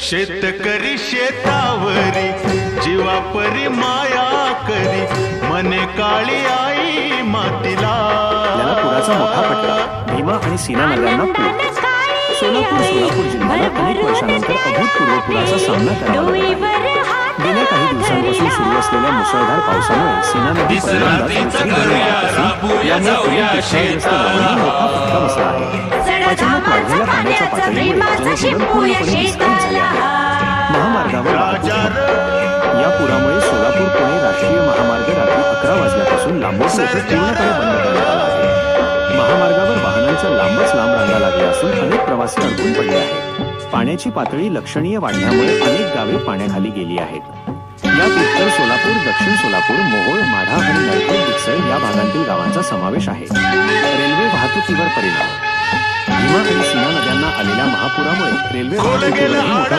शेतकरी शेतावरी जीवापरी माया करी मने काळी आई मातीला. पुराचा मोठा भीमा आणि सीना नद्यांना पूर. सोलापूर सोलापूर जिल्ह्याला अनेक वर्षानंतर अभूतपूर्व पुराचा सामना करावा लागला. गेल्या काही दिवसांपासून सुरू असलेल्या मुसळधार पावसामुळे सीना नदी गावांना मोठा फटका बसला आहे. अचानक वाढलेल्या पाण्याच्या पातळीमुळे पूर्णपणे विस्कळीत झाले आहे महामार्गावर. या पुरामुळे सोलापूर पुणे राष्ट्रीय महामार्ग रात्री अकरा वाजल्यापासून येथे पूर्णपणे बंद करण्यात आला आहे. महामार्गावर वाहनांच्या लांबच लांब रांगा लागल्या असून अनेक प्रवासी अडकून पडले आहेत. पाण्याची पातळी लक्षणीय वाढल्यामुळे अनेक गावे पाण्याखाली गेली आहेत. यात उत्तर सोलापूर दक्षिण सोलापूर मोहोळ माढा आणि नळखेड दिगसळ या भागांतील गावांचा समावेश आहे. रेल्वे वाहतुकीवर परिणाम भीमा आणि सीना नद्यांना आलेल्या महापुरामुळे रेल्वे